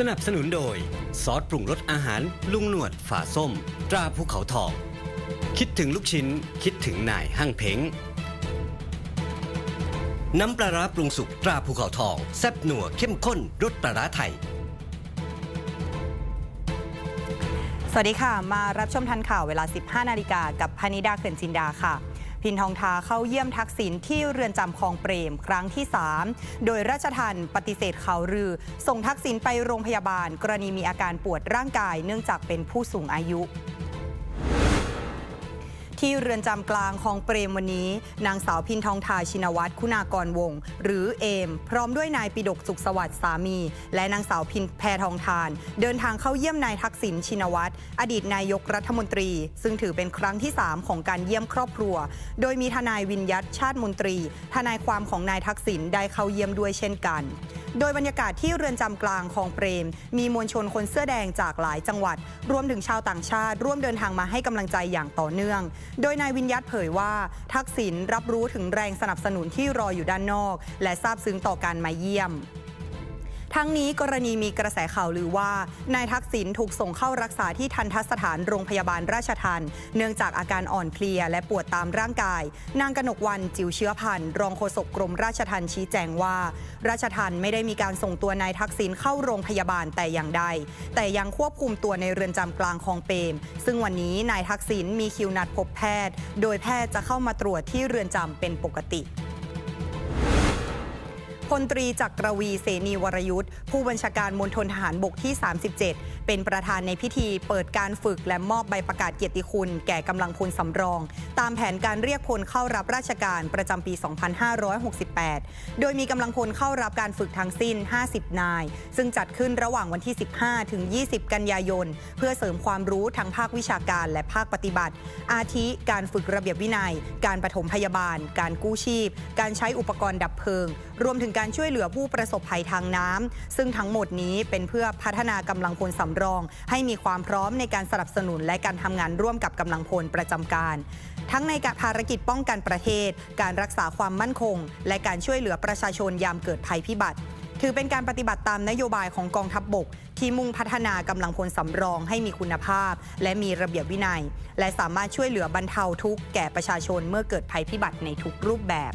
สนับสนุนโดย ซอสปรุงรสอาหาร ลุงหนวดฝาส้ม ตราภูเขาทอง คิดถึงลูกชิ้น คิดถึงนายห้างเพ้ง น้ำปลาร้าปรุงสุกตราภูเขาทอง แซ่บหนัวเข้มข้นรสปลาร้าไทย สวัสดีค่ะ มารับชมทันข่าวเวลา 15 นาฬิกากับพนิดาเขื่อนจินดาค่ะ พินทองทาเข้าเยี่ยมทักษิณที่เรือนจำคลองเปรมครั้งที่ 3 โดยราชทันปฏิเสธข่าวลือ ส่งทักษิณไปโรงพยาบาล กรณีมีอาการปวดร่างกาย เนื่องจากเป็นผู้สูงอายุ ที่เรือนจำกลางคลองเปรมวันนี้ นางสาวพินทองทาชินวัตรคุณากรวง หรือเอม พร้อมด้วยนายปิดกสุขสวัสดิ์สามี และนางสาวพินแพทองทาน เดินทางเข้าเยี่ยมนายทักษิณชินวัตรอดีตนายกรัฐมนตรี ซึ่งถือเป็นครั้งที่ 3 ของการเยี่ยมครอบครัว โดยมีทนายวินยัตชาติมนตรี ทนายความของนายทักษิณได้เข้าเยี่ยมด้วยเช่นกัน โดยบรรยากาศที่เรือนจำกลางคลองเปรม มีมวลชนคนเสื้อแดงจากหลายจังหวัด รวมถึงชาวต่างชาติ ร่วมเดินทางมาให้กำลังใจอย่างต่อเนื่อง โดยนายวินยัตเผยว่า ทักษิณรับรู้ถึงแรงสนับสนุนที่รออยู่ด้านนอก และซาบซึ้งต่อการมาเยี่ยม ทั้งนี้กรณีมีกระแสข่าวลือว่า นายทักษิณถูกส่งเข้ารักษาที่ทันทสถานโรงพยาบาลราชทันเนื่องจากอาการอ่อนเพลียและปวดตามร่างกาย นางกนกวันจิวเชื้อพันธ์รองโฆษกกรมราชทันชี้แจงว่า ราชทันไม่ได้มีการส่งตัวนายทักษิณเข้าโรงพยาบาลแต่อย่างใด แต่ยังควบคุมตัวในเรือนจำกลางคลองเปรม ซึ่งวันนี้นายทักษิณมีคิวนัดพบแพทย์ โดยแพทย์จะเข้ามาตรวจที่เรือนจำเป็นปกติ พลตรีจักรวีเสนีวรยุทธ์ผู้บัญชาการมณฑลทหารบกที่ 37 เป็นประธานในพิธีเปิดการฝึกและมอบใบประกาศเกียรติคุณ แก่กำลังพลสำรอง ตามแผนการเรียกพลเข้ารับราชการประจำปี 2568 โดยมีกำลังพลเข้ารับการฝึกทั้งสิ้น 50 นาย ซึ่งจัดขึ้นระหว่างวันที่ 15 ถึง 20 กันยายน เพื่อเสริมความรู้ทางภาควิชาการและภาคปฏิบัติ อาทิ การฝึกระเบียบวินัย การปฐมพยาบาล การกู้ชีพ การใช้อุปกรณ์ดับเพลิง รวมถึงการช่วยเหลือผู้ประสบภัยทางน้ำซึ่งทั้งหมดนี้เป็นเพื่อพัฒนากำลังพลสำรอง ให้มีความพร้อมในการสนับสนุนและการทำงานร่วมกับกำลังพลประจำการ ทั้งในภารกิจป้องกันประเทศ การรักษาความมั่นคง และการช่วยเหลือประชาชนยามเกิดภัยพิบัติถือเป็นการปฏิบัติตามนโยบายของกองทัพบบก ที่มุ่งพัฒนากำลังพลสำรองให้มีคุณภาพ และมีระเบียบวินัย และสามารถช่วยเหลือบรรเทาทุกข์แก่ประชาชนเมื่อเกิดภัยพิบัติในทุกรูปแบบ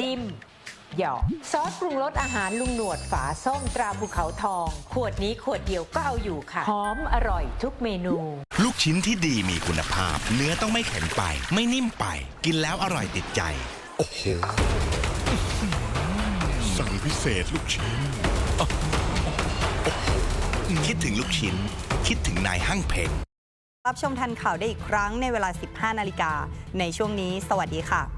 จิ้ม หยอกซอสปรุงรสอาหารลุงหนวดฝาส้มตราภูเขาทอง ขวดนี้ขวดเดียวก็เอาอยู่ค่ะ หอมอร่อยทุกเมนู ลูกชิ้นที่ดีมีคุณภาพ เนื้อต้องไม่แข็งไป ไม่นิ่มไป กินแล้วอร่อยติดใจ โอ้โหสั่งพิเศษลูกชิ้น คิดถึงลูกชิ้น คิดถึงนายห้างเพ้งรับชมทันข่าวได้อีกครั้งในเวลา 15 นาฬิกา ในช่วงนี้ สวัสดีค่ะ